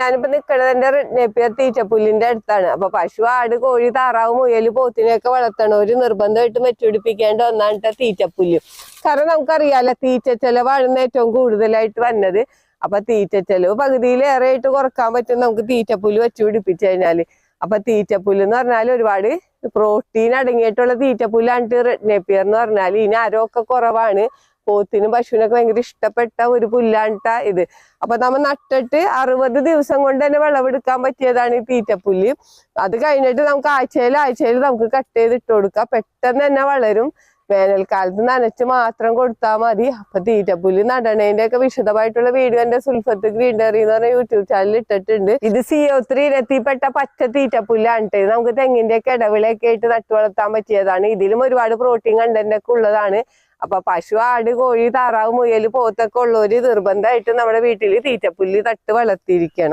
ഞാനിപ്പോ നിക്കണത് എന്റെ നെപ്പിയർ തീറ്റപ്പുല്ലിന്റെ അടുത്താണ്. അപ്പൊ പശു ആട് കോഴി താറാവ് മുയൽ പോത്തിനെയൊക്കെ വളർത്തണം. ഒരു നിർബന്ധമായിട്ട് മെച്ചുപിടിപ്പിക്കേണ്ട ഒന്നാണ് തീറ്റപ്പുല്ല്. കാരണം നമുക്കറിയാലോ തീറ്റ ചെലവാണ് ഏറ്റവും കൂടുതലായിട്ട് വന്നത്. അപ്പൊ തീറ്റ ചെലവ് പകുതിയിലേറെ ആയിട്ട് കുറയ്ക്കാൻ പറ്റും നമുക്ക് തീറ്റപ്പുല്ല് വെച്ച് പിടിപ്പിച്ചു കഴിഞ്ഞാൽ. അപ്പൊ തീറ്റപ്പുല്ല് എന്ന് പറഞ്ഞാൽ ഒരുപാട് പ്രോട്ടീൻ അടങ്ങിയിട്ടുള്ള തീറ്റപ്പുല്ലാണ് റെഡ് നെപ്പിയർ എന്ന് പറഞ്ഞാൽ ഇനി ആരോഗ്യ കുറവാണ് പോത്തിനും പശുവിനൊക്കെ ഭയങ്കര ഇഷ്ടപ്പെട്ട ഒരു പുല്ലാണ്ട ഇത്. അപ്പൊ നമ്മൾ നട്ടിട്ട് അറുപത് ദിവസം കൊണ്ട് തന്നെ വിളവെടുക്കാൻ പറ്റിയതാണ് ഈ തീറ്റപ്പുല്ല് അത് കഴിഞ്ഞിട്ട് നമുക്ക് ആഴ്ചയിൽ ആഴ്ചയിൽ നമുക്ക് കട്ട് ചെയ്ത് ഇട്ട് കൊടുക്കാം. പെട്ടെന്ന് തന്നെ വളരും. വേനൽക്കാലത്ത് നനച്ച് മാത്രം കൊടുത്താൽ മതി. അപ്പൊ തീറ്റപ്പുല്ല് നടണേന്റെ ഒക്കെ വിശദമായിട്ടുള്ള വീഡിയോ എന്റെ സുൽഫത്ത് ഗ്രീൻഡറി എന്ന് പറഞ്ഞ യൂട്യൂബ് ചാനലിൽ ഇട്ടിട്ടുണ്ട്. ഇത് സി ഒ ത്രീ ഇനത്തിൽപ്പെട്ട പച്ച തീറ്റപ്പുല്ലാണ്. നമുക്ക് തെങ്ങിന്റെ ഒക്കെ ഇടവിളയൊക്കെ ആയിട്ട് നട്ടു വളർത്താൻ പറ്റിയതാണ്. ഇതിലും ഒരുപാട് പ്രോട്ടീൻ കണ്ടന്റ് ഒക്കെ ഉള്ളതാണ്. അപ്പൊ പശു ആട് കോഴി താറാവ് മുയൽ പോത്തൊക്കെ ഉള്ളവര് നിർബന്ധമായിട്ട് നമ്മുടെ വീട്ടിൽ തീറ്റപ്പുല്ല് തട്ട് വളർത്തിയിരിക്കണം.